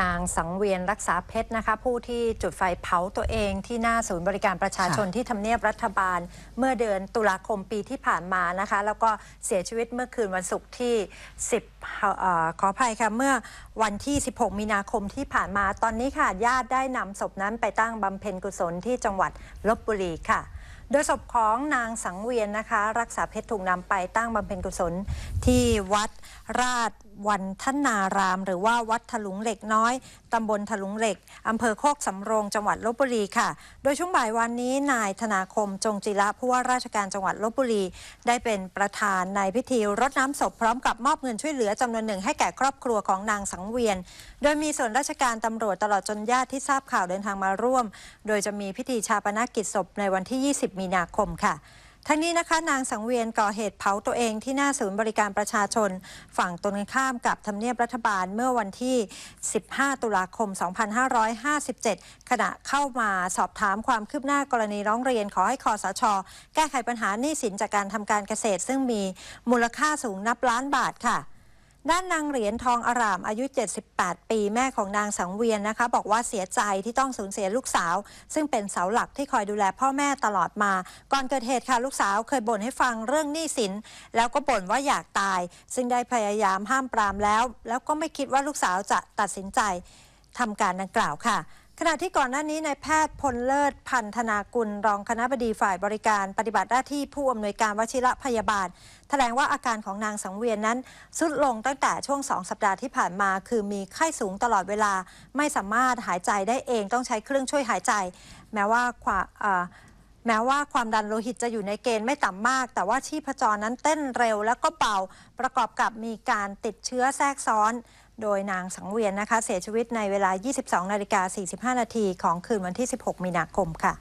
นางสังเวียนรักษาเพชรนะคะ ผู้ที่จุดไฟเผาตัวเองที่หน้าศูนย์บริการประชาชนที่ทำเนียบรัฐบาล เมื่อเดือนตุลาคมปีที่ผ่านมานะคะ แล้วก็เสียชีวิตเมื่อคืนวันศุกร์ที่ 10เอ่อขออภัยค่ะ เมื่อวันที่ 16 มีนาคมที่ผ่านมาตอนนี้ค่ะญาติได้นำศพนั้นไปตั้งบำเพ็ญกุศลที่จังหวัดลบบุรีค่ะ โดยศพของนางสังเวียนนะคะ รักษาเพชรถูกนำไปตั้งบำเพ็ญกุศลที่วัดราชวันทนาราม หรือว่าวัดถลุงเหล็กน้อยตำบลถลุงเหล็กอำเภอโคกสำโรงจังหวัดลบบุรีค่ะ โดยช่วงบ่ายวันนี้นายธนาคมจงจิระผู้ว่าราชการจังหวัดลบบุรี ได้เป็นประธานในพิธีรดน้ำศพพร้อมกับมอบเงินช่วยเหลือจำนวนหนึ่งให้แก่ครอบครัวของนางสังเวียน โดยมีส่วนราชการตำรวจตลอดจนญาติที่ทราบข่าวเดินทางมาร่วม โดยจะมีพิธีชาปนกิจศพในวันที่ 20มีนาคมค่ะทั้งนี้นะคะนางสังเวียนก่อเหตุเผาตัวเองที่หน้าศูนย์บริการประชาชน ฝั่งตรงกันข้ามกับทำเนียบรัฐบาลเมื่อวันที่ 15 ตุลาคม 2557 ขณะเข้ามาสอบถามความคืบหน้ากรณีร้องเรียนขอให้คอสช แก้ไขปัญหาหนี้สินจากการทำการเกษตร ซึ่งมีมูลค่าสูงนับล้านบาทค่ะ ด้านนางเหรียญทองอารามอายุ 78 ปี แม่ของนางสังเวียนนะคะ บอกว่าเสียใจที่ต้องสูญเสียลูกสาว ซึ่งเป็นเสาหลักที่คอยดูแลพ่อแม่ตลอดมา ก่อนเกิดเหตุค่ะลูกสาวเคยบ่นให้ฟังเรื่องหนี้สิน แล้วก็บ่นว่าอยากตาย ซึ่งได้พยายามห้ามปรามแล้ว แล้วก็ไม่คิดว่าลูกสาวจะตัดสินใจทำการดังกล่าวค่ะ ขณะที่ก่อนหน้านี้นายแพทย์พลเลิศพันธนากุล รองคณะบดีฝ่ายบริการปฏิบัติหน้าที่ผู้อำนวยการวชิระพยาบาล แถลงว่าอาการของนางสังเวียนนั้นสุดลงตั้งแต่ช่วงสองสัปดาห์ที่ผ่านมา คือมีไข้สูงตลอดเวลา ไม่สามารถหายใจได้เองต้องใช้เครื่องช่วยหายใจ แม้ว่าความอ่า แม้ว่าความดันโลหิตจะอยู่ในเกณฑ์ไม่ต่ำมาก แต่ว่าชีพจรนั้นเต้นเร็วแล้วก็เบาประกอบกับมีการติดเชื้อแทรกซ้อน โดยนางสังเวียนนะคะ เสียชีวิตในเวลา 22 นาฬิกา 45 นาทีของคืนวันที่ 16 มีนาคมค่ะ